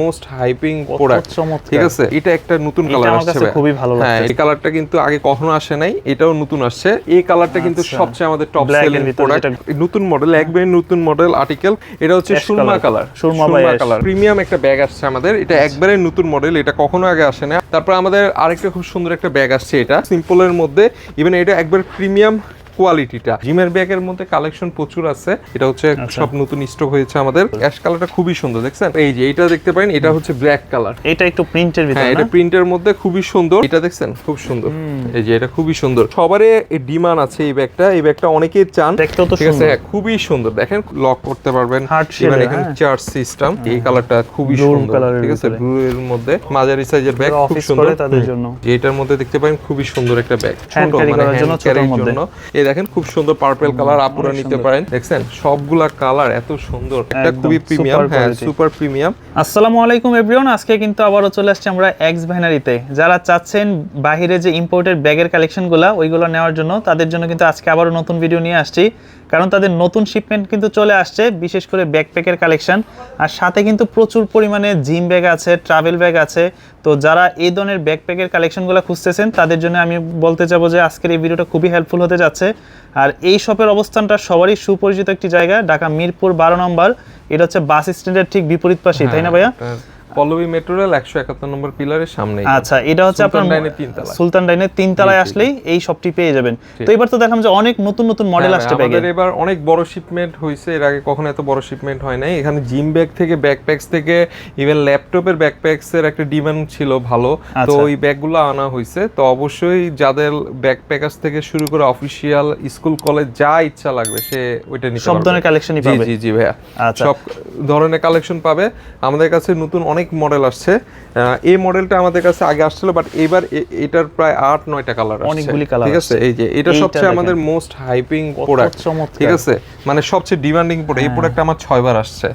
Most hyping product ঠিক আছে? এটা একটা নতুন কালার আসছে খুবই ভালো হ্যাঁ এই কালারটা কিন্তু আগে কখনো আসে নাই এটাও নতুন আসছে। এই কালারটা কিন্তু আচ্ছা। সবচেয়ে আমাদের টপ সেলিং প্রোডাক্ট নতুন মডেল একবারে নতুন মডেল আর্টিকেল এটা হচ্ছে সুরমা কালার সুরমা কালার প্রিমিয়াম একটা ব্যাগ আসছে আমাদের। এটা একবারে নতুন মডেল এটা কখনো আগে আসে না। তারপর আমাদের আরেকটা খুব সুন্দর একটা ব্যাগ আসছে এটা। সিম্পলের মধ্যে। ইভেন এটা একবার প্রিমিয়াম কোয়ালিটিটা। জিমের ব্যাগের মধ্যে কালেকশন প্রচুর আছে। এটা হচ্ছে আচ্ছা। সব নতুন স্টক হয়েছে আমাদের। অ্যাশ কালারটা খুবই সুন্দর দেখছেন? এই যে এটা দেখতে পারেন এটা হচ্ছে ব্ল্যাক কালার এটা একটু প্রিন্টের হ্যাঁ ভিতরে এটা প্রিন্টের মধ্যে খুবই সুন্দর। এটা দেখছেন? খুব সুন্দর। এই যে এটা খুবই সুন্দর। সবারই ডিমান্ড আছে এই ব্যাগটা। এই ব্যাগটা অনেকেই চান। দেখতেও তো ঠিক আছে সুন্দর। হ্যাঁ, খুবই সুন্দর। দেখেন লক করতে পারবেন। এখানে হ্যাঁ। চার্জ সিস্টেম এই কালারটা খুবই সুন্দর। ঠিক আছে। ব্লু এর মধ্যে। মাঝারি সাইজের ব্যাগ খুব সুন্দর। তাদের জন্য। যে এটার মধ্যে দেখতে পারেন খুবই সুন্দর একটা ব্যাগ Hand carry করার জন্য, ছোটোর মধ্যে। জন্য। এই দেখেন খুব সুন্দর পার্পল কালার আপুরা নিতে পারেন। দেখছেন সবগুলা কালার এত সুন্দর এটা খুবই প্রিমিয়াম হ্যাঁ সুপার প্রিমিয়াম আসসালামু আলাইকুম এভরিওয়ান আজকে কিন্তু আবারও চলে আসছি আমরা এক্স ভ্যানারিতে যারা চাচ্ছেন বাহিরে যে ইম্পোর্টেড ব্যাগের কালেকশনগুলো ওইগুলো নেওয়ার জন্য তাদের জন্য কিন্তু আজকে আবারও নতুন ভিডিও নিয়ে আসছি। কারণ তাদের নতুন শিপমেন্ট কিন্তু চলে আসছে বিশেষ করে ব্যাকপ্যাকের কালেকশন আর সাথে কিন্তু প্রচুর পরিমাণে জিম ব্যাগ আছে ট্রাভেল ব্যাগ আছে। তো যারা এই ধরনের ব্যাকপ্যাকের কালেকশনগুলো খুঁজতেছেন তাদের জন্য আমি বলতে চাবো যে আজকের এই ভিডিওটা খুবই হেল্পফুল হতে যাচ্ছে। আর এই শপের অবস্থানটা সবারই সুপরিচিত একটি জায়গা ঢাকা মিরপুর বারো নম্বর। এটা হচ্ছে বাস স্ট্যান্ডের ঠিক বিপরীত পাশে তাই না ভাইয়া? হ্যাঁ, পল্লবী মেট্রো রেল একশো একাত্তর নম্বর পিলারের সামনে আচ্ছা এটা হচ্ছে আপনার সুলতান ডাইনের তিনতলায়। আসলেই এই শপটি পেয়ে যাবেন। তো এবার তো দেখলাম যে অনেক নতুন নতুন মডেল আসছে আমাদের এবার অনেক বড় শিপমেন্ট হয়েছে এর আগে কখনো এত বড় শিপমেন্ট হয় নাই। এখানে জিম ব্যাগ থেকে ব্যাকপ্যাকস থেকে ইভেন ল্যাপটপের ব্যাকপ্যাকস এর একটা ডিমান্ড ছিল ভালো। তো আচ্ছা। ওই ব্যাগগুলো আনা হয়েছে তো অবশ্যই যাদের ব্যাকপ্যাকার্স থেকে শুরু করে অফিসিয়াল স্কুল কলেজ যা ইচ্ছা লাগবে সে ওইটা নিতে পারবে। সব ধরনের কালেকশনই পাবে। জি জি ভাইয়া। আচ্ছা। সব ধরনের কালেকশন পাবে। আমাদের কাছে নতুন অনেক মডেল আসছে। এই মডেলটা আমাদের কাছে আগে আসছিল বাট এবার এটার প্রায় আট নয়টা কালার আসছে। অনেকগুলি কালার ঠিক আছে? এই যে এটা সবচেয়ে আমাদের মোস্ট হাইপিং প্রোডাক্ট ঠিক আছে? মানে সবচেয়ে ডিমান্ডিং প্রোডাক্ট এই প্রোডাক্ট আমার ছয়বার আসছে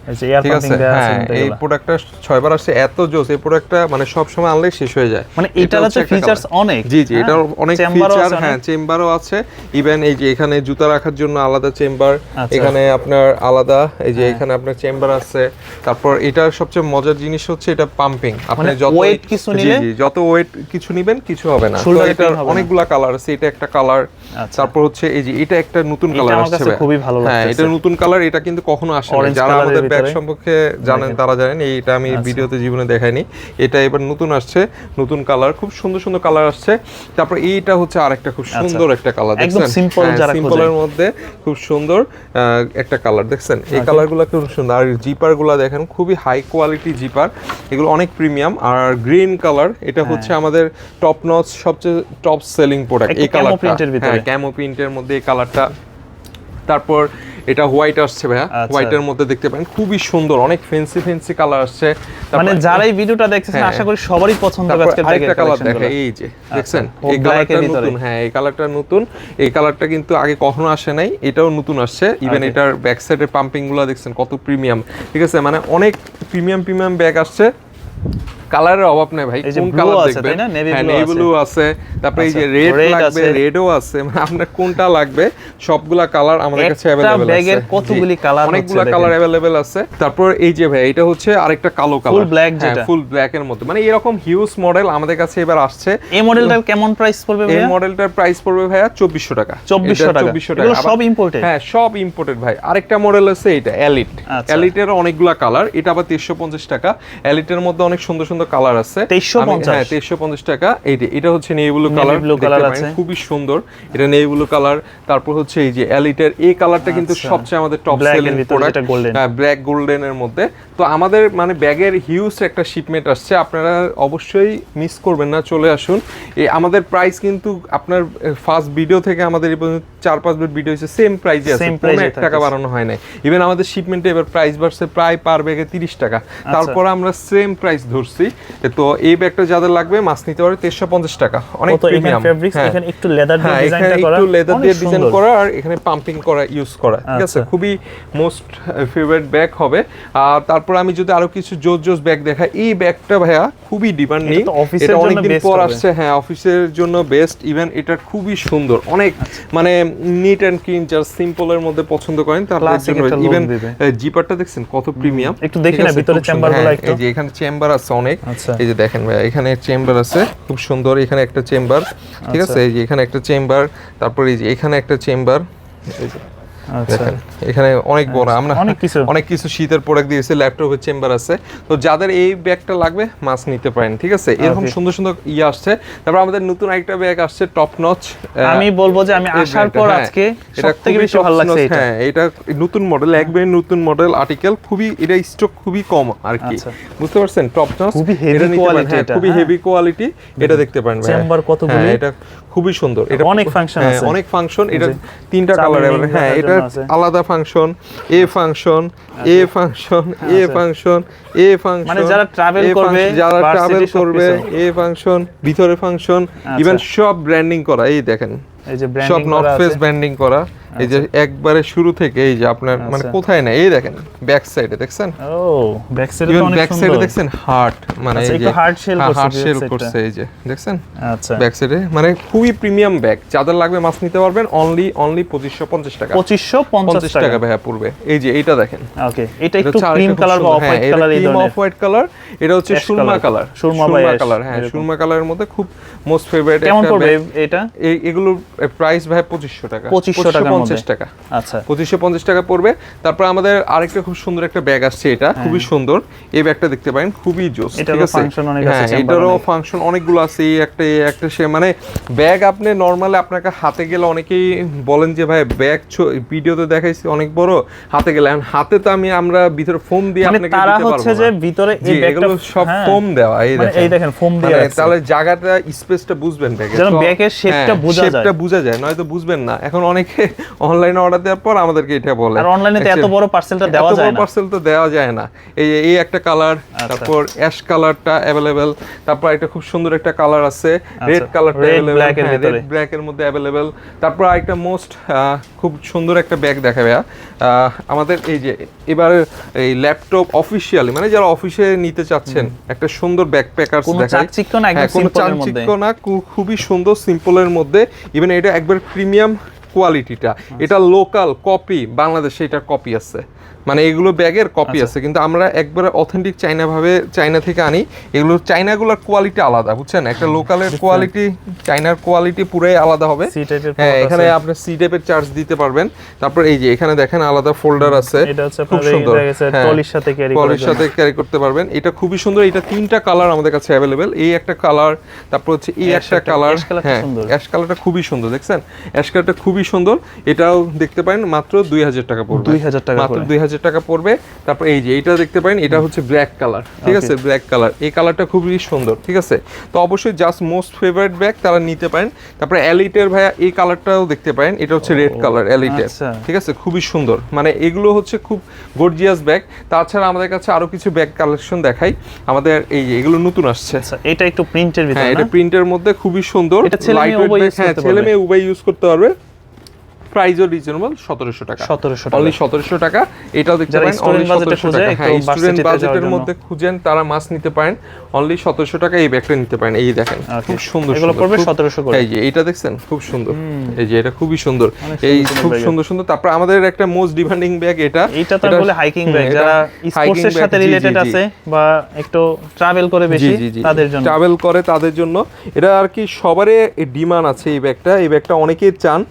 ঠিক আছে হ্যাঁ এই। প্রোডাক্টটা ছয়বার আসছে এত জোস এই প্রোডাক্টটা মানে সব সময় আনলে শেষ হয়ে যায় মানে এটার একটা ফিচার্স। অনেক জি জি হ্যাঁ? এটার অনেক ফিচার হ্যাঁ চেম্বারও আছে ইভেন এই যে এখানে জুতা রাখার জন্য আলাদা চেম্বার। এখানে আপনার আলাদা এই যে এখানে আপনার চেম্বার আছে তারপর এটার সবচেয়ে মজার জিনিস হচ্ছে এটা পাম্পিং আপনি মানে যত ওয়েট কিছু জি, নিলে? জি, যত ওয়েট কিছু নিবেন কিছু হবে না তো এটার। অনেকগুলা কালার আছে এটা একটা কালার আচ্ছা। তারপর হচ্ছে এই যে এটা একটা নতুন কালার আসছে খুবই ভালো হ্যাঁ এটা নতুন কালার এটা কিন্তু কখনো আসে না যারা আমাদের ব্যাগ সম্পর্কে জানেন তারা জানেন এইটা আমি আচ্ছা। ভিডিওতে জীবনে দেখাইনি। এটা এবার নতুন আসছে নতুন কালার খুব সুন্দর সুন্দর কালার আসছে। তারপর এইটা হচ্ছে আরেকটা খুব সুন্দর একটা কালার আচ্ছা। দেখছেন? simple যারা সিম্পলের মধ্যে খুব সুন্দর একটা কালার দেখছেন? এই কালারগুলো খুব সুন্দর। আর জিপারগুলা দেখেন খুবই হাই কোয়ালিটি জিপার এগুলো অনেক প্রিমিয়াম আর গ্রিন কালার এটা হচ্ছে আমাদের টপ নচ সবচেয়ে টপ সেলিং প্রোডাক্ট এই কালারটা। হ্যাঁ ক্যামো প্রিন্টের মধ্যে এই কালারটা তারপর এটা হোয়াইট আসছে ভাইয়া। আচ্ছা। হোয়াইটের মধ্যে দেখতে পারেন। খুবই সুন্দর অনেক ফেন্সি ফেন্সি কালার আসছে। মানে যারা এই ভিডিওটা দেখতেছেন হ্যাঁ। আশা করি সবারই পছন্দ হবে আজকের আরেকটা কালার কালেকশনগুলো দেখা এই যে দেখছেন? এই কালারটা নতুন। হ্যাঁ এই কালারটা নতুন। এই কালারটা কিন্তু আগে কখনো আসে নাই এটাও নতুন আসছে। ইভেন এটার ব্যাক সাইডের পাম্পিংগুলো দেখছেন কত প্রিমিয়াম ঠিক আছে? মানে অনেক প্রিমিয়াম প্রিমিয়াম ব্যাগ আসছে। কালারের অভাব নেই ভাই কোন কালার দেখবেন? হ্যাঁ নেভি ব্লু আছে। তারপরে এই যে আচ্ছা, রেড লাগবে রেডও আছে। মানে আপনার কোনটা লাগবে? সবগুলা কালার আমাদের কাছে অ্যাভেলেবেল আছে। ব্যাগের কতগুলি colour অনেকগুলা কালার। অ্যাভেলেবেল আছে। তারপর এই যে ভাই এটা হচ্ছে আরেকটা কালো কালার black যেটা। ফুল ব্ল্যাক এর মধ্যে। মানে এরকম হিউজ মডেল আমাদের কাছে এবার আসছে। এই মডেলটার কেমন প্রাইস পড়বে ভাই এই মডেলটার প্রাইস পড়বে ভাইয়া চব্বিশশো টাকা। 2400 টাকা। 2400 এগুলো সব imported? হ্যাঁ সব ইম্পোর্টেড ভাই। আরেকটা মডেল আছে এটা এলিট আচ্ছা। এলিটের অনেকগুলা কালার এটা আবার তেইশশো পঞ্চাশ টাকা। এলিটের মধ্যে অনেক সুন্দর সুন্দর কালার আছে। হ্যাঁ তেইশশো পঞ্চাশ টাকা। এই এটা হচ্ছে ব্লু কালার colour আছে। খুবই সুন্দর। এটা ব্লু কালার তারপর হচ্ছে এই যে এলিটের এই কালারটা কিন্তু আচ্ছা। সবচেয়ে আমাদের টপ সেলিং প্রোডাক্ট হ্যাঁ ব্ল্যাক গোল্ডেন এর মধ্যে। তো আমাদের মানে ব্যাগের হিউজ একটা শিপমেন্ট আসছে। আপনারা অবশ্যই মিস করবেন না চলে আসুন। এই আমাদের প্রাইস কিন্তু আপনার ফার্স্ট ভিডিও থেকে আমাদের এই পর্যন্ত চার পাঁচ ভিডিও হয়েছে। সেম প্রাইসে আছে। কোনো এক টাকা বাড়ানো হয় নাই। ইভেন আমাদের শিপমেন্টে এবার প্রাইস বাড়ছে প্রায় পার ব্যাগে তিরিশ টাকা। আচ্ছা। তারপর আমরা সেম প্রাইস ধরছি। তো এই ব্যাগটা যাদের লাগবে মাছ নিতে পারে তেরোশো পঞ্চাশ টাকা। অনেক প্রিমিয়াম এখানে একটু লেদার দিয়ে হ্যাঁ ডিজাইনটা করা একটু লেদার দিয়ে ডিজাইন করা আর এখানে পাম্পিং করা ইউজ করা। ঠিক আছে? আচ্ছা। খুবই মোস্ট ফেভারিট ব্যাগ হবে। আর তারপর আমি যদি আরও কিছু জোস জোস ব্যাগ দেখাই এই ব্যাগটা ভাইয়া খুবই ডিমান্ডিং এটা অনেকদিন পর আসছে। হ্যাঁ অফিসের জন্য বেস্ট ইভেন এটা খুবই সুন্দর। অনেক মানে নিট অ্যান্ড ক্লিন যারা সিম্পলের মধ্যে পছন্দ করেন জন্য ইভেন জিপারটা দেখছেন কত প্রিমিয়াম একটু দেখি না ভিতরে chamber গুলো একটু। এই যে এখানে চেম্বার আছে অনেক আচ্ছা। এই যে দেখেন ভাই এখানে চেম্বার আছে খুব সুন্দর এখানে একটা চেম্বার ঠিক আচ্ছা। আছে এই যে এখানে একটা চেম্বার তারপর এই যে এখানে একটা চেম্বার এই দেখেন এখানে অনেক বড় আমরা অনেক কিছু। অনেক কিছু শীতের প্রোডাক্ট দিয়েছে ল্যাপটপের চেম্বার আছে। তো যাদের এই ব্যাগটা লাগবে মাছ নিতে পারেন ঠিক আছে? এরকম সুন্দর সুন্দর ইয়ে আসছে। তারপর আমাদের নতুন একটা ব্যাগ আসছে টপ নচ আমি বলব যে আমি আসার পর আজকে সবথেকে বেশি ভালো লাগছে এটা। হ্যাঁ এটা নতুন মডেল একবারে নতুন মডেল আর্টিকেল খুবই এটা স্টক খুবই কম আর কি আচ্ছা। বুঝতে পারছেন? টপ নচ খুবই heavy quality এটা, খুবই হ্যাঁ। হেভি কোয়ালিটি এটা দেখতে পারেন ভাই কতগুলি? হ্যাঁ, এটা খুবই সুন্দর এটা অনেক ফাংশন হ্যাঁ, আছে। অনেক ফাংশন এটা তিনটা কালার হ্যাঁ এটা আলাদা ফাংশন এ ফাংশন এ ফাংশন এ আচ্ছা। ফাংশন এ ফাংশন মানে যারা ট্রাভেল করবে, যারা ট্রাভেল করবে এ ফাংশন ভিতরে ফাংশন আচ্ছা। ইভেন সব ব্র্যান্ডিং করা এই দেখেন এই যে সব ব্র্যান্ডিং নর্থ করা ফেস আচ্ছা। ব্র্যান্ডিং করা এই যে একবারে শুরু থেকে এই যে আপনার মানে আচ্ছা। কোথায় না এই দেখেন ব্যাক সাইডে দেখছেন? ও ব্যাক সাইডে তো অনেক ব্যাক সাইডে দেখছেন হার্ট মানে আচ্ছা, এই যে heart shell করছে হার্ট শেল করছে এই যে দেখছেন? আচ্ছা। ব্যাক সাইডে মানে খুবই প্রিমিয়াম ব্যাগ যাদের লাগবে মাছ নিতে পারবেন অনলি অনলি পঁচিশশো পঞ্চাশ টাকা। পঁচিশশো পঞ্চাশ পঞ্চাশ টাকা। টাকা ভাইয়া পড়বে। এই যে এইটা দেখেন। ওকে এটা একটু ক্রিম কালার বা অফ হ্যাঁ, হোয়াইট কালার এই ধরনের। off white কালার এটা হচ্ছে সুরমা কালার সুরমা কালার হ্যাঁ। সুরমা কালারের মধ্যে খুব মোস্ট ফেভারিট কেমন পড়বে এটা? এই এগুলোর প্রাইস ভাই পঁচিশশো টাকা। 2500 টাকার পঞ্চাশ টাকা। আচ্ছা। পঁচিশশো পঞ্চাশ টাকা পড়বে। তারপর আমাদের আরেকটা খুব সুন্দর একটা ব্যাগ আসছে এটা। খুবই সুন্দর। এই ব্যাগটা দেখতে পারেন খুবই জোস ঠিক হ্যাঁ। আছে অনেক হ্যাঁ এটারও ফাংশন অনেকগুলো আছে। এই একটা একটা সে মানে ব্যাগ আপনি নর্মালি আপনাকে হাতে গেলে অনেকেই বলেন যে ভাই ব্যাগ ভিডিওতে দেখাইছি অনেক বড়। হাতে গেলে এখন হাতে তো আমি আমরা ভিতরে ফোম দিয়ে মানে আপনাকে তারা হচ্ছে যে ভিতরে এই ব্যাগটা এগুলো সব হ্যাঁ, ফোম দেওয়া এই মানে দেখেন এই দেখেন। ফোম দিয়ে মানে তাহলে জায়গাটা স্পেসটা বুঝবেন ব্যাগে। যেন ব্যাগের shape-টা বোঝা যায়। শেপটা বোঝা যায় নয়তো বুঝবেন না। এখন অনেকে অনলাইনে অর্ডার দেওয়ার পর আমাদেরকে এটা বলে। আর অনলাইনে তো এত বড় পার্সেলটা দেওয়া এত যায় বড় না। পার্সেল তো দেওয়া যায় না। এই এই একটা কালার আচ্ছা। তারপর অ্যাশ কালারটা অ্যাভেলেবেল তারপর একটা খুব সুন্দর একটা কালার আছে রেড কালারটা ভিতরে। রেড ব্ল্যাক এর মধ্যে অ্যাভেলেবেল তারপর আরেকটা মোস্ট খুব সুন্দর একটা ব্যাগ দেখাবে আমাদের এই যে এবার এই ল্যাপটপ অফিসিয়ালি মানে যারা অফিসে নিতে চাচ্ছেন একটা সুন্দর ব্যাকপ্যাকারস কোনো দেখায়। চাকচিক্য না, একদম হ্যাঁ, কোনো simple মধ্যে। চাকচিক্য না খু- খুবই সুন্দর সিম্পলের মধ্যে। ইভেন এটা একবার প্রিমিয়াম কোয়ালিটিটা। এটা লোকাল কপি বাংলাদেশে এটা কপি আছে মানে এগুলো ব্যাগের কপি আচ্ছা। আছে কিন্তু আমরা একবারে অথেন্টিক চাইনা ভাবে চাইনা থেকে আনি। এগুলো চাইনাগুলোর কোয়ালিটি আলাদা বুঝছেন? একটা লোকালের কোয়ালিটি চাইনার কোয়ালিটি পুরাই আলাদা হবে। হ্যাঁ এখানে আপনি সি টাইপের চার্জ দিতে পারবেন। তারপর এই যে এখানে দেখেন আলাদা ফোল্ডার আছে। এটা হচ্ছে খুব সুন্দর। গেছে হ্যাঁ, সাথে ক্যারি জন্য। সাথে ক্যারি করতে পারবেন। এটা খুবই সুন্দর। এটা তিনটা কালার আমাদের কাছে অ্যাভেলেবেল এই একটা কালার তারপর হচ্ছে এই একটা কালার হ্যাঁ অ্যাশ কালারটা খুবই সুন্দর দেখছেন? অ্যাশ কালারটা খুবই সুন্দর। এটাও দেখতে পারেন মাত্র দুই হাজার টাকা পড়বে। 2000 টাকা মাত্র। দুই হাজার টাকা পড়বে। তারপর এই যে এটা দেখতে পারেন এটা হচ্ছে ব্ল্যাক কালার ঠিক আছে? ব্ল্যাক কালার এই কালারটা খুবই সুন্দর ঠিক আছে? তো অবশ্যই জাস্ট মোস্ট ফেভারিট ব্যাগ তারা নিতে পারেন। তারপরে এলিটের ভাইয়া এই কালারটাও দেখতে পারেন এটা হচ্ছে রেড কালার আচ্ছা। ঠিক আছে? খুবই সুন্দর। মানে এগুলো হচ্ছে খুব গর্জিয়াস ব্যাগ তাছাড়া আমাদের কাছে আরও কিছু ব্যাগ কালেকশন দেখাই। আমাদের এই যে এগুলো নতুন আসছে। আচ্ছা এটা একটু প্রিন্টের হ্যাঁ এটা প্রিন্টের মধ্যে খুবই সুন্দর। use হ্যাঁ ছেলে মেয়ে উভয় ইউজ করতে পারবে। প্রাইসও রিজনেবল সতেরোশো টাকা। 1700 টাকা। অনলি সতেরোশো টাকা। এটাও দেখতে পারেন খুঁজে হ্যাঁ স্টুডেন্ট বাজেটের মধ্যে খুঁজেন তারা মাছ নিতে পারেন। অনলি সতেরোশো টাকা এই ব্যাগটা নিতে পারেন এই দেখেন। খুব সুন্দর এগুলো পড়বে 1700 করে। এই যে এটা দেখছেন? খুব সুন্দর। এই যে এটা খুবই সুন্দর। এই খুব সুন্দর সুন্দর। তারপর আমাদের একটা মোস্ট ডিমান্ডিং ব্যাগ এটা। এইটা তো বলে হাইকিং ব্যাগ যারা এটা স্পোর্টস hiking এর bag, সাথে রিলেটেড আছে বা একটু ট্রাভেল করে বেশি তাদের জন্য। ট্রাভেল করে তাদের জন্য। এটা আর কি সবারই ডিমান্ড আছে এই ব্যাগটা। এই ব্যাগটা অনেকেই চান।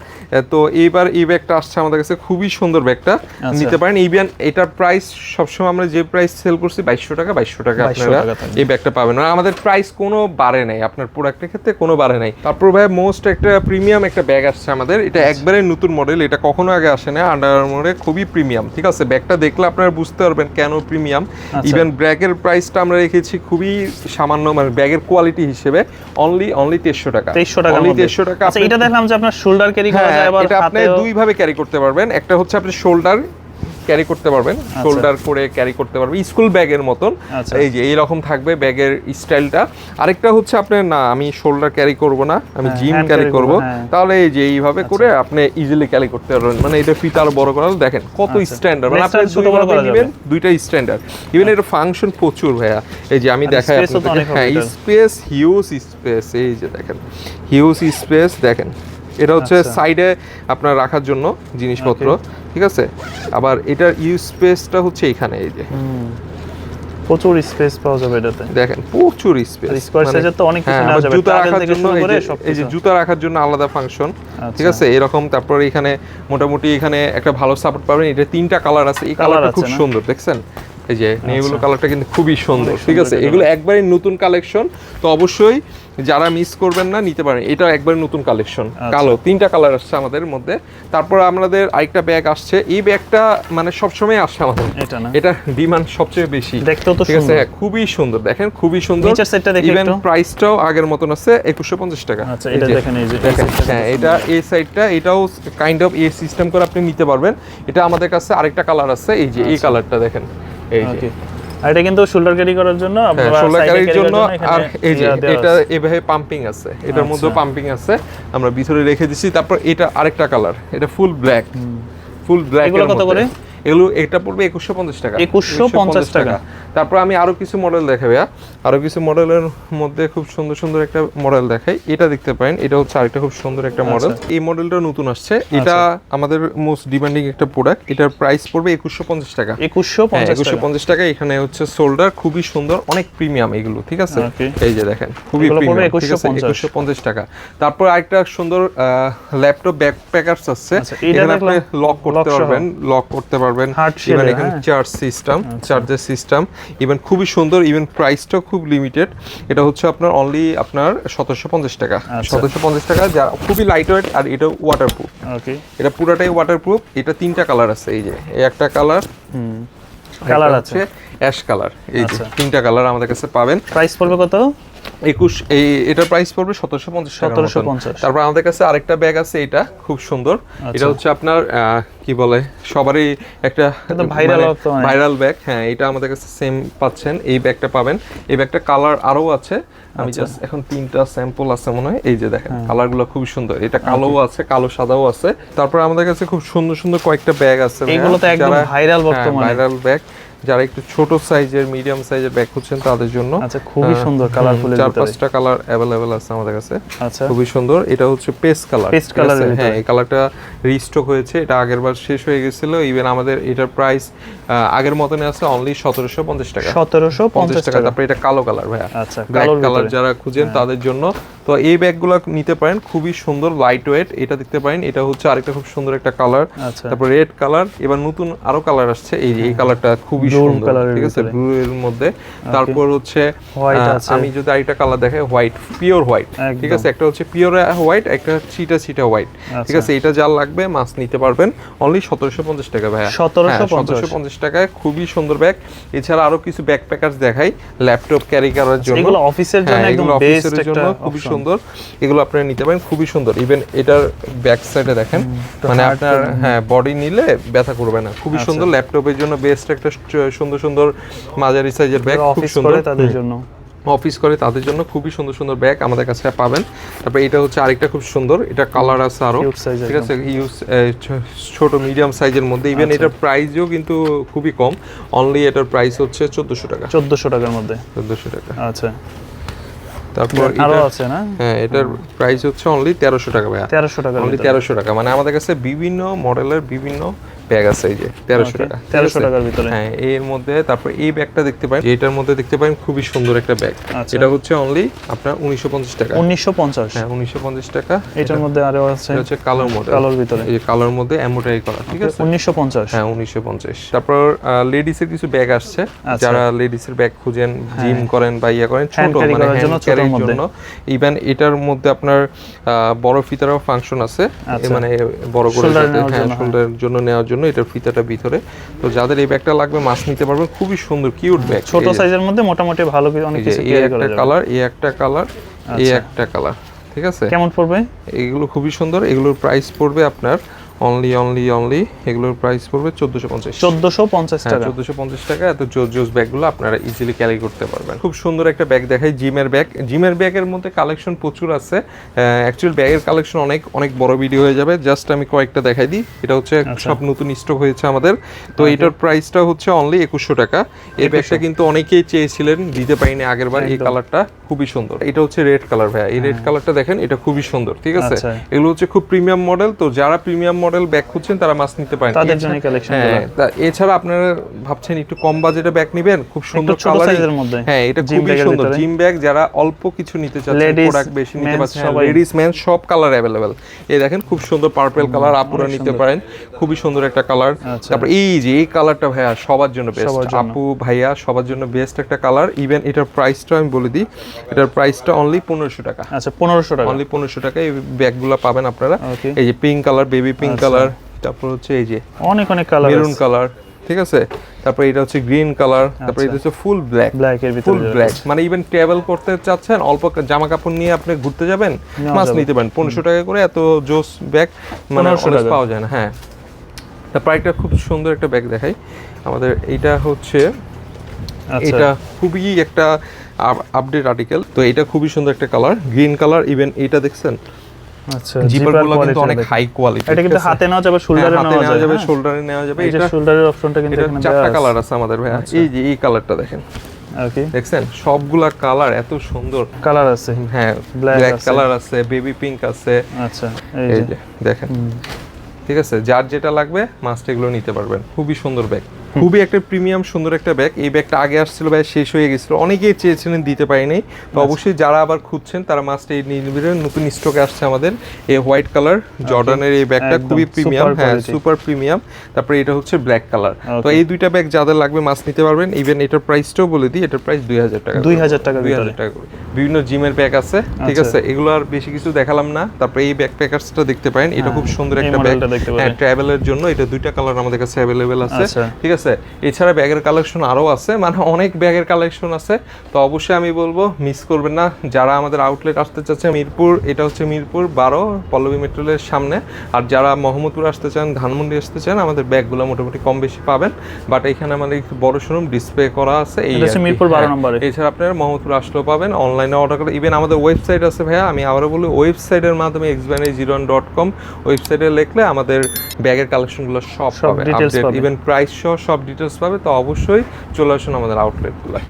তো তো এইবার এই ব্যাগটা আসছে আমাদের কাছে। খুবই সুন্দর ব্যাগটা। আচ্ছা। নিতে পারেন। ইভেন এটার প্রাইস সবসময় আমরা যে প্রাইস সেল করছি বাইশশো টাকা বাইশশো টাকা আপনারা এই ব্যাগটা পাবেন। আর আমাদের প্রাইস কোনো বাড়ে নাই। আপনার প্রোডাক্টের ক্ষেত্রে কোনো বাড়ে নাই। তারপর ভাই মোস্ট একটা প্রিমিয়াম একটা ব্যাগ আসছে আমাদের। এটা একবারে নতুন মডেল এটা কখনো আগে আসে না আন্ডার আর্মারে খুবই প্রিমিয়াম ঠিক আছে? ব্যাগটা দেখলে আপনারা বুঝতে পারবেন কেন প্রিমিয়াম আচ্ছা। ইভেন ব্যাগের প্রাইসটা আমরা রেখেছি খুবই সামান্য মানে ব্যাগের কোয়ালিটি হিসেবে। অনলি অনলি তেইশশো টাকা। 2300 টাকা অনলি তেইশশো টাকা আচ্ছা এটা দেখলাম যে আপনার শোল্ডার ক্যারি করা হ্যাঁ যায় এটা আপনি দুই ভাবে ক্যারি করতে পারবেন। একটা হচ্ছে আপনি শোল্ডার ক্যারি করতে পারবেন। শোল্ডার করে ক্যারি করতে পারবেন। স্কুল ব্যাগের মতন। আচ্ছা। এই যে এইরকম থাকবে ব্যাগের স্টাইলটা আরেকটা হচ্ছে আপনার না আমি শোল্ডার ক্যারি করব না আমি জিম ক্যারি করব। তাহলে এই যে এইভাবে করে আপনি ইজিলি ক্যারি করতে পারবেন। মানে এটা ফিতা আরও বড় করা দেখেন কত আচ্ছা। স্ট্যান্ডার্ড মানে আপনি ছোট বড় করা। নেবেন দুইটা স্ট্যান্ডার্ড ইভেন এর ফাংশন প্রচুর ভাইয়া। এই যে আমি দেখাই হবে হ্যাঁ স্পেস হিউজ স্পেস এই যে দেখেন। হিউজ স্পেস দেখেন। এটা হচ্ছে আচ্ছা। সাইডে আপনার রাখার জন্য জিনিসপত্র ঠিক আছে? আবার এটার ইউজ স্পেসটা হচ্ছে এখানে এই যে। প্রচুর স্পেস পাওয়া যাবে এটাতে। দেখেন প্রচুর স্পেস আর square তো অনেক কিছু নেওয়া যাবে, জুতা রাখার জন্য এই যে- জুতা রাখার জন্য আলাদা ফাংশন ঠিক আচ্ছা। আছে? এরকম তারপর এখানে মোটামুটি এখানে একটা ভালো সাপোর্ট পাবেন। এটা তিনটা কালার আছে। এই কালারটা খুব সুন্দর দেখছেন? এই যে নেভিগুলো আচ্ছা। কালারটা কিন্তু খুবই সুন্দর ঠিক আছে? এগুলো একবারই নতুন কালেকশন তো অবশ্যই যারা মিস করবেন না নিতে পারেন। এটা একবারে নতুন কালেকশন আচ্ছা। কালো তিনটা কালার আসছে আমাদের মধ্যে। তারপর আমাদের আরেকটা ব্যাগ আসছে। এই ব্যাগটা মানে সবসময় আসছে আমাদের। এটা না? এটা ডিমান্ড সবচেয়ে বেশি। দেখতেও তো ঠিক আছে? হ্যাঁ, খুবই সুন্দর। দেখেন খুবই সুন্দর। নিচের দেখি ইভেন প্রাইসটাও আগের মতন আছে একুশশো পঞ্চাশ টাকা। আচ্ছা, এটা দেখেন, এই যে, হ্যাঁ এটা এই সাইডটা এটাও কাইন্ড অফ এই সিস্টেম করে আপনি নিতে পারবেন। এটা আমাদের কাছে আরেকটা কালার আছে। এই যে এই কালারটা দেখেন। এই যে। আর এটা কিন্তু শোল্ডার ক্যারি করার জন্য হ্যাঁ শোল্ডার ক্যারির জন্য আর এই যে এটা এভাবে পাম্পিং আছে। এটার মধ্যে আচ্ছা। পাম্পিং আছে। আমরা ভিতরে রেখে দিছি। তারপর এটা আরেকটা কালার এটা ফুল ব্ল্যাক ফুল ব্ল্যাক এগুলো কত করে? এগুলো এটা পড়বে একুশশো পঞ্চাশ টাকা। 2150 টাকা। তারপর আমি আরও কিছু মডেল দেখাবো আরও কিছু মডেলের মধ্যে খুব সুন্দর সুন্দর একটা মডেল দেখাই। এটা দেখতে পারেন এটা হচ্ছে আরেকটা খুব সুন্দর একটা মডেল আচ্ছা। এই মডেলটা নতুন আসছে। এটা আমাদের মোস্ট ডিমান্ডিং একটা প্রোডাক্ট এটার প্রাইস পড়বে একুশশো পঞ্চাশ টাকা। একুশশো হ্যাঁ একুশশো পঞ্চাশ টাকা। এখানে হচ্ছে শোল্ডার খুবই সুন্দর অনেক প্রিমিয়াম এগুলো ঠিক আছে? এই যে দেখেন খুবই প্রিমিয়াম ঠিক আছে? একুশশো পঞ্চাশ। টাকা। তারপর আরেকটা সুন্দর ল্যাপটপ ব্যাক প্যাকার্স আছে। আচ্ছা, এখানে আপনি লক করতে। পারবেন লক করতে পারবেন। Heart ইভেন এখানে। চার্জ সিস্টেম চার্জের সিস্টেম ইভেন খুবই সুন্দর ইভেন প্রাইসটাও খুব লিমিটেড এটা হচ্ছে আপনার অনলি আপনার সতেরোশো পঞ্চাশ টাকা। আচ্ছা। সতেরোশো পঞ্চাশ টাকা যা খুবই লাইট ওয়েট আর এটা ওয়াটারপ্রুফ ওকে এটা পুরোটাই ওয়াটারপ্রুফ এটা তিনটা কালার আছে এই যে এই একটা কালার হুম। কালার আছে। অ্যাশ কালার এই যে আচ্ছা। তিনটা কালার আমাদের কাছে পাবেন। প্রাইস পড়বে কত? একুশ এই এটার প্রাইস পড়বে সতেরোশো পঞ্চাশ টাকা 1750 তারপর আমাদের কাছে আরেকটা ব্যাগ আছে এটা খুব সুন্দর। আচ্ছা। এটা হচ্ছে আপনার কি বলে সবারই একটা বর্তমানে। ভাইরাল ব্যাগ হ্যাঁ এটা আমাদের কাছে সেম পাচ্ছেন। এই ব্যাগটা পাবেন। এই ব্যাগটা কালার আরও আছে। আমি আচ্ছা। জাস্ট এখন তিনটা স্যাম্পল আছে মনে হয়। এই যে দেখেন হ্যাঁ। কালারগুলো খুব সুন্দর। এটা কালোও আছে কালো সাদাও আছে। তারপর আমাদের কাছে খুব সুন্দর সুন্দর কয়েকটা ব্যাগ আছে এগুলো তো একদম viral হ্যাঁ, বর্তমানে। ভাইরাল ব্যাগ যারা একটু ছোট সাইজের মিডিয়াম সাইজের ব্যাগ খুঁজছেন তাদের জন্য আচ্ছা খুবই সুন্দর কালারফুলের চার পাঁচটা কালার অ্যাভেলেবেল আছে আমাদের কাছে। আচ্ছা। খুবই সুন্দর। এটা হচ্ছে পেস্ট কালার colour এর হ্যাঁ এই কালারটা রিস্টক হয়েছে। এটা আগের বার শেষ হয়ে গেছিল। ইভেন আমাদের এটার প্রাইস আগের মতনই আছে অনলি সতেরোশো পঞ্চাশ টাকা। সতেরোশো পঞ্চাশ পঞ্চাশ টাকা। টাকা। তারপরে এটা কালো কালার ভাইয়া। আচ্ছা ব্ল্যাক কালার যারা খুঁজেন তাদের জন্য। তো এই ব্যাগগুলো নিতে পারেন। খুবই সুন্দর লাইট ওয়েট এটা দেখতে পারেন। এটা হচ্ছে আরেকটা খুব সুন্দর একটা কালার আচ্ছা। তারপর রেড কালার এবার নতুন আরও কালার আসছে। এই এই কালারটা খুবই Blue সুন্দর ঠিক আছে? ব্লু এর মধ্যে। তারপর হচ্ছে White আহ, আছে। আমি যদি আরেকটা কালার দেখাই হোয়াইট পিওর হোয়াইট ঠিক আছে? একটা হচ্ছে পিওর হোয়াইট একটা চিটা চিটা হোয়াইট ঠিক। আছে? এটা যা লাগবে মাছ নিতে পারবেন। অনলি সতেরোশো পঞ্চাশ টাকা ভাইয়া। সতেরোশো পঞ্চাশ। টাকায় খুবই সুন্দর ব্যাগ এছাড়া আরও কিছু ব্যাগ প্যাকার্স দেখাই ল্যাপটপ ক্যারি করার জন্য। এগুলো অফিসের জন্য হ্যাঁ, একদম বেস্ট জন্য খুবই সুন্দর। এগুলো আপনারা নিতে পারেন খুবই সুন্দর। ইভেন এটার ব্যাক সাইডে দেখেন। মানে আপনার হ্যাঁ বডি নিলে ব্যথা করবে না। খুবই আচ্ছা। সুন্দর ল্যাপটপের জন্য বেস্ট একটা সুন্দর সুন্দর মাঝারি সাইজের ব্যাগ খুব সুন্দর। তাদের জন্য। অফিস করে তাদের জন্য খুবই সুন্দর সুন্দর ব্যাগ আমাদের কাছে পাবেন। তারপরে এটা হচ্ছে আরেকটা খুব সুন্দর এটা কালার আছে আরও। ঠিক আছে ইউজ ছোট মিডিয়াম সাইজের মধ্যে। ইভেন আচ্ছা। এটার প্রাইসও কিন্তু খুবই কম। অনলি এটার প্রাইস হচ্ছে চোদ্দশো টাকা। চোদ্দশো টাকার মধ্যে। চোদ্দশো টাকা। আচ্ছা। তারপর আরও আছে না? হ্যাঁ এটার প্রাইস হচ্ছে অনলি তেরোশো টাকা ভাইয়া। তেরোশো টাকার অনলি। তেরোশো টাকা। মানে আমাদের কাছে বিভিন্ন মডেলের বিভিন্ন ব্যাগ আছে এই যে তেরোশো টাকা। ঠিক 1300 আছে? টাকার ভিতরে। হ্যাঁ এর মধ্যে তারপর এই ব্যাগটা দেখতে পারেন এটার মধ্যে দেখতে পারেন খুবই সুন্দর একটা ব্যাগ। আচ্ছা। এটা হচ্ছে অনলি আপনার উনিশশো পঞ্চাশ টাকা। উনিশশো পঞ্চাশ। হ্যাঁ উনিশশো পঞ্চাশ টাকা। এটার মধ্যে আরও আছে হচ্ছে কালার মডেল। কালোর ভিতরে। এই কালার মধ্যে এমব্রয়ডারি করা ঠিক আছে? উনিশশো পঞ্চাশ। হ্যাঁ উনিশশো পঞ্চাশ। তারপর লেডিস এর কিছু ব্যাগ আসছে। আচ্ছা। যারা লেডিস এর ব্যাগ খুঁজেন জিম করেন বা ইয়া করেন ছোট মানে জন্য হ্যান্ড ক্যারির জন্য। ইভেন এটার মধ্যে আপনার বড় ফিতারও ফাংশন আছে। আচ্ছা। মানে বড় করে হ্যাঁ জন্য, হ্যাঁ। শোল্ডারের জন্য নেওয়ার জন্য এটার ফিতাটা ভিতরে। তো যাদের এই ব্যাগটা লাগবে মাছ নিতে পারবেন। খুবই সুন্দর কিউট ব্যাগ ছোট সাইজের মধ্যে মোটামুটি ভালো কিছু অনেক কিছু এই একটা কালার এই একটা কালার এই আচ্ছা। একটা কালার ঠিক আছে? কেমন পড়বে? এগুলো খুবই সুন্দর। এগুলোর প্রাইস পড়বে আপনার অনলি অনলি অনলি এগুলোর প্রাইস পড়বে চোদ্দোশো পঞ্চাশ। চোদ্দোশো পঞ্চাশ হ্যাঁ টাকা। চোদ্দোশো পঞ্চাশ টাকা এত জোস জোস ব্যাগগুলো আপনারা ইজিলি ক্যারি করতে পারবেন। খুব সুন্দর একটা ব্যাগ দেখাই জিমের ব্যাগ জিমের ব্যাগের মধ্যে কালেকশন প্রচুর আছে। অ্যাকচুয়াল ব্যাগের কালেকশন অনেক অনেক বড় ভিডিও হয়ে যাবে। জাস্ট আমি কয়েকটা দেখাই দিই। এটা হচ্ছে সব নতুন স্টক হয়েছে আমাদের। তো এটার প্রাইসটা হচ্ছে অনলি একুশশো টাকা। এই ব্যাগটা কিন্তু অনেকেই চেয়েছিলেন দিতে পারিনি আগের বার এই কালারটা খুবই সুন্দর। এটা হচ্ছে রেড কালার ভাইয়া। এই রেড কালারটা দেখেন এটা খুবই সুন্দর ঠিক আছে? আচ্ছা। এগুলো হচ্ছে খুব প্রিমিয়াম মডেল তো যারা প্রিমিয়াম মডেল ব্যাগ খুঁজছেন তারা মাছ নিতে পারেন। তাদের জন্য কালেকশন হ্যাঁ এছাড়া আপনারা ভাবছেন একটু কম বাজেটে ব্যাগ নেবেন? খুব সুন্দর কালার হ্যাঁ এটা খুবই সুন্দর। জিম ব্যাগ যারা অল্প কিছু নিতে চাচ্ছেন প্রোডাক্ট বেশি নিতে পারছেন। লেডিস ম্যান সব কালার অ্যাভেলেবেল এই দেখেন খুব সুন্দর পার্পল কালার আপুরা নিতে পারেন। খুবই সুন্দর একটা কালার আচ্ছা। তারপর এই যে এই কালারটা ভাইয়া সবার জন্য বেস্ট আপু ভাইয়া সবার জন্য বেস্ট একটা কালার ইভেন এটার প্রাইসটা আমি বলে দিই। এটার প্রাইসটা অনলি পনেরোশো টাকা। আচ্ছা পনেরোশো টাকা। অনলি পনেরোশো টাকা এই ব্যাগগুলো পাবেন আপনারা। এই যে পিঙ্ক কালার বেবি পিঙ্ক আচ্ছা। কালার তারপর হচ্ছে এই যে অনেক অনেক কালার মেরুন কালার ঠিক আছে? তারপর এটা হচ্ছে গ্রিন কালার তারপর এটা হচ্ছে ফুল ব্ল্যাক ব্ল্যাক এর ভিতরে ফুল ব্ল্যাক মানে ইভেন ট্রাভেল করতে চাচ্ছেন অল্প জামা কাপড় নিয়ে আপনি ঘুরতে যাবেন মাছ নিতে পারেন। পনেরোশো টাকা করে এত জোস ব্যাগ মানে 1500 পাওয়া যায় না হ্যাঁ। তারপর একটা খুব সুন্দর একটা ব্যাগ দেখাই। আমাদের এইটা হচ্ছে আচ্ছা। এটা খুবই একটা আপডেট আর্টিকেল তো এটা খুবই সুন্দর একটা কালার গ্রিন কালার ইভেন এটা দেখছেন? আচ্ছা জিপার জিপার কিন্তু অনেক হাই কোয়ালিটি এটা কিন্তু হাতে নেওয়া যাবে শোল্ডারে নেওয়া নেওয়া যাবে যাবে শোল্ডারে নেওয়া যাবে। এটা শোল্ডারের অপশনটা কিন্তু এখানে চারটা কালার আছে। আমাদের ভাই। এই যে এই কালারটা দেখেন। ওকে দেখছেন? সবগুলা কালার এত সুন্দর। কালার আছে। হ্যাঁ ব্ল্যাক কালার আছে। বেবি পিঙ্ক আছে। আচ্ছা এই যে। দেখেন। ঠিক আছে? যার যেটা লাগবে মাস্ট এগুলো নিতে পারবেন। খুবই সুন্দর ব্যাগ খুবই একটা প্রিমিয়াম সুন্দর একটা ব্যাগ এই ব্যাগটা আগে আসছিল ভাই শেষ হয়ে গেছিল। অনেকেই চেয়েছিলেন দিতে পারিনি। তো অবশ্যই যারা আবার খুঁজছেন তারা মাস্ট এই নিয়ে নতুন স্টকে আসছে আমাদের। এই হোয়াইট কালার জর্ডানের এই ব্যাগটা খুবই প্রিমিয়াম হ্যাঁ সুপার প্রিমিয়াম তারপরে এটা হচ্ছে ব্ল্যাক কালার তো এই দুইটা ব্যাগ যাদের লাগবে মাস্ট নিতে পারবেন। ইভেন এটার প্রাইসটাও বলে দিই এটার প্রাইস দুই হাজার টাকা 2000 টাকার দুই হাজার টাকা বিভিন্ন জিমের ব্যাগ আছে ঠিক আচ্ছা। আছে? এগুলো আর বেশি কিছু দেখালাম না। তারপরে এই ব্যাগ প্যাকার্সটা দেখতে পারেন। এটা খুব সুন্দর একটা ব্যাগ হ্যাঁ ট্রাভেলের জন্য। এটা দুইটা কালার আমাদের কাছে অ্যাভেলেবেল আছে আচ্ছা। ঠিক আছে? এছাড়া ব্যাগের কালেকশন আরও আছে মানে অনেক ব্যাগের কালেকশন আছে তো অবশ্যই আমি বলব মিস করবেন না যারা আমাদের আউটলেট আসতে চাচ্ছে মিরপুর এটা হচ্ছে মিরপুর বারো পল্লবী মেট্রোলের সামনে আর যারা মোহাম্মদপুর আসতে চান ধানমন্ডি আসতে চান আমাদের ব্যাগগুলো মোটামুটি কম বেশি পাবেন বাট এখানে আমাদের একটু বড় শোরুম ডিসপ্লে করা আছে এই। মিরপুর 12 হ্যাঁ, নম্বরে। এছাড়া আপনারা মোহাম্মদপুর আসলেও পাবেন অনলাইনে অর্ডার করে ইভেন আমাদের ওয়েবসাইট আছে ভাইয়া আমি আবারও বলি ওয়েবসাইটের মাধ্যমে এক্সব্যান্ড জিরো ডট কম ওয়েবসাইটে লিখলে আমাদের ব্যাগের কালেকশনগুলো সব সব পাবে। ইভেন প্রাইস সহ সব ডিটেলস পাবে তো অবশ্যই চলে আসুন আমাদের আউটলেটগুলো